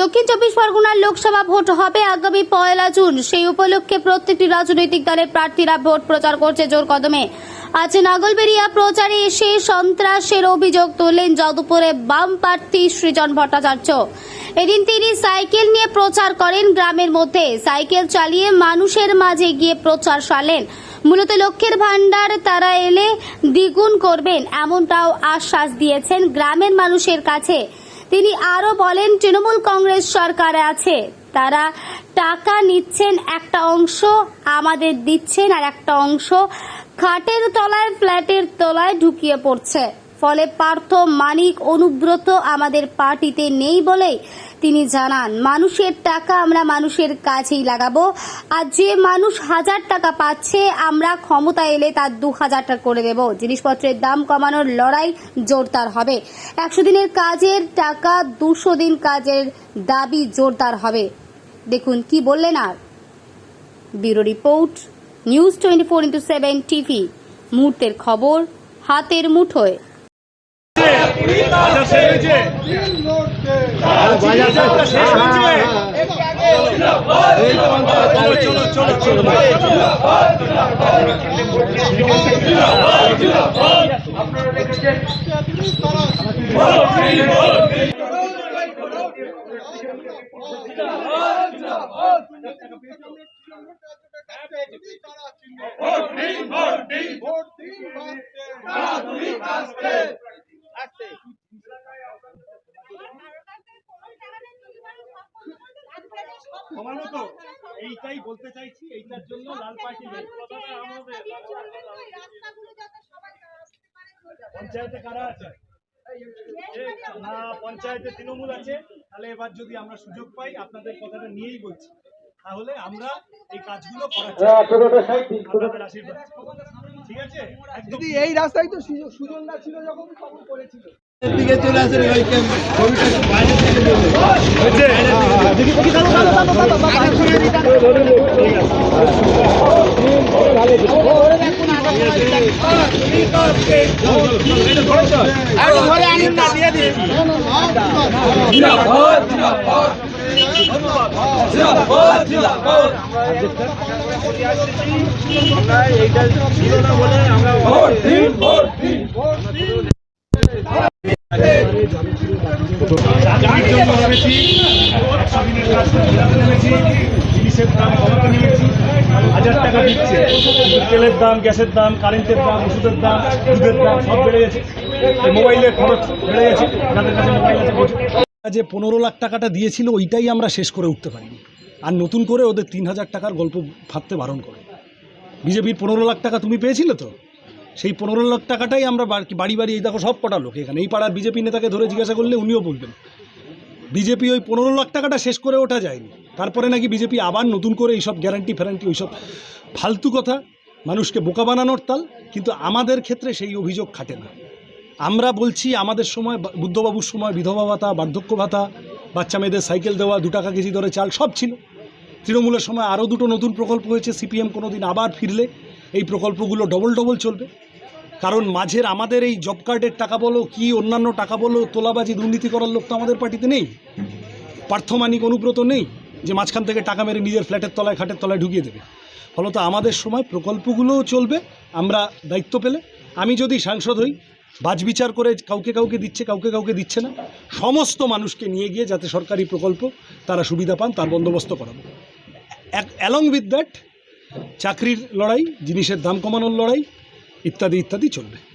দক্ষিণ চব্বিশ পরগনার লোকসভা ভোট হবে আগামী পয়লা জুন। সেই উপলক্ষে প্রত্যেকটি রাজনৈতিক দলের প্রার্থীরা ভোট প্রচার করছে জোর কদমে। আজ নাগলবেরিয়া প্রচারে এসে সন্ত্রাসের অভিযোগ তুললেন যদুপুরে বাম প্রার্থী সৃজন ভট্টাচার্য। এদিন তিনি সাইকেল নিয়ে প্রচার করেন গ্রামের মধ্যে। সাইকেল চালিয়ে মানুষের মাঝে গিয়ে প্রচার সারলেন। মূলত লক্ষ্যের ভাণ্ডার তারা এলে দ্বিগুণ করবেন, এমনটাও আশ্বাস দিয়েছেন গ্রামের মানুষের কাছে। তিনি আরও বলেন, তৃণমূল কংগ্রেস সরকারে আছে। তারা টাকা নিচ্ছেন একটা অংশ, আমাদের দিচ্ছেন আর একটা অংশ। খাটের তলায়, ফ্ল্যাটের তলায় ঢুকিয়ে পড়ছে। ফলে পার্থ মানিক অনুব্রত আমাদের পার্টিতে নেই বলেই তিনি জানান, মানুষের টাকা আমরা মানুষের কাছেই লাগাবো, আর যে মানুষ হাজার টাকা পাচ্ছে, আমরা ক্ষমতা এলে তার দু হাজার টাকা করে দেব। জিনিসপত্রের দাম কমানোর লড়াই জোরদার হবে। একশো দিনের কাজের টাকা দুশো দিন কাজের দাবি জোরদার হবে। দেখুন কি বললেন আর। Bureau report, news twenty four into seven TV. মুহূর্তের খবর, হাতের মুঠোয় বাজার শেষ হয়েছে বাজারটা শেষ হয়েছে চলো চলো চলো চলো সমানো তো এইটাই বলতে চাইছি এইটার জন্য লাল পার্টি পঞ্চায়েতে কারা আছে? না পঞ্চায়েতে তৃণমূল আছে। তাহলে এবার যদি আমরা সুযোগ পাই আপনাদের কথাটা নিয়েই বলছি। তাহলে আমরা এই কাজগুলো করার আশীর্বাদ। ঠিক আছে? দিদি এই রাস্তায় তো সুজ- সুজনদা ছিল যখন তখন করেছিল। দিকে চলে আসেন ওই ছবিটা বাইরে থেকে দেবো চাকরির জন্য নেমেছি নেমেছি জিনিসের দাম কমাতে নেমেছি হাজার টাকা দিচ্ছে তেলের দাম গ্যাসের দাম কারেন্টের দাম ওষুধের দাম দুধের দাম সব বেড়ে গেছে মোবাইলের খরচ বেড়ে গেছে যাদের কাছে মোবাইল আছে যে পনেরো লাখ টাকাটা দিয়েছিল ওইটাই আমরা শেষ করে উঠতে পারিনি আর নতুন করে ওদের তিন হাজার টাকার গল্প ভাবতে বারণ করে বিজেপির পনেরো লাখ টাকা তুমি পেয়েছিলে তো সেই পনেরো লাখ টাকাটাই আমরা বাড়ি বাড়ি এই দেখো সব কটা লোক এখানে। এই পাড়ার বিজেপি নেতাকে ধরে জিজ্ঞাসা করলে উনিও বলবেন। বিজেপি ওই পনেরো লাখ টাকাটা শেষ করে ওঠা যায়নি। তারপরে নাকি বিজেপি আবার নতুন করে এইসব গ্যারান্টি ফ্যারান্টি ওইসব ফালতু কথা, মানুষকে বোকা বানানোর তাল, কিন্তু আমাদের ক্ষেত্রে সেই অভিযোগ খাটে না। আমরা বলছি আমাদের সময় বুদ্ধবাবুর সময় বিধবা ভাতা, বার্ধক্য ভাতা, বাচ্চা মেয়েদের সাইকেল দেওয়া, দু টাকা কেজি দরে চাল, সব ছিল। তৃণমূলের সময় আরও দুটো নতুন প্রকল্প হয়েছে, সিপিএম কোনো দিন আবার ফিরলে, এই প্রকল্পগুলো ডবল ডবল চলবে। কারণ মাঝের আমাদের এই জব কার্ডের টাকা বলো, কি অন্যান্য টাকা বলো, তোলাবাজি, দুর্নীতি করার লোক তো আমাদের পার্টিতে নেই। পার্থমানিক অনুব্রত নেই যে মাঝখান থেকে টাকা মেরে নিজের ফ্ল্যাটের তলায়, খাটের তলায় ঢুকিয়ে দেবে। ফলত আমাদের সময় প্রকল্পগুলোও চলবে, আমরা দায়িত্ব পেলে। আমি যদি সাংসদ হই বাজবিচার করে কাউকে কাউকে দিচ্ছে, কাউকে কাউকে দিচ্ছে না। সমস্ত মানুষকে নিয়ে গিয়ে যাতে সরকারি প্রকল্প তারা সুবিধা পান, তার বন্দোবস্ত করাবো। অ্যালং উইথ দ্যাট চাকরির লড়াই, জিনিসের দাম কমানোর লড়াই ইত্যাদি ইত্যাদি চলবে।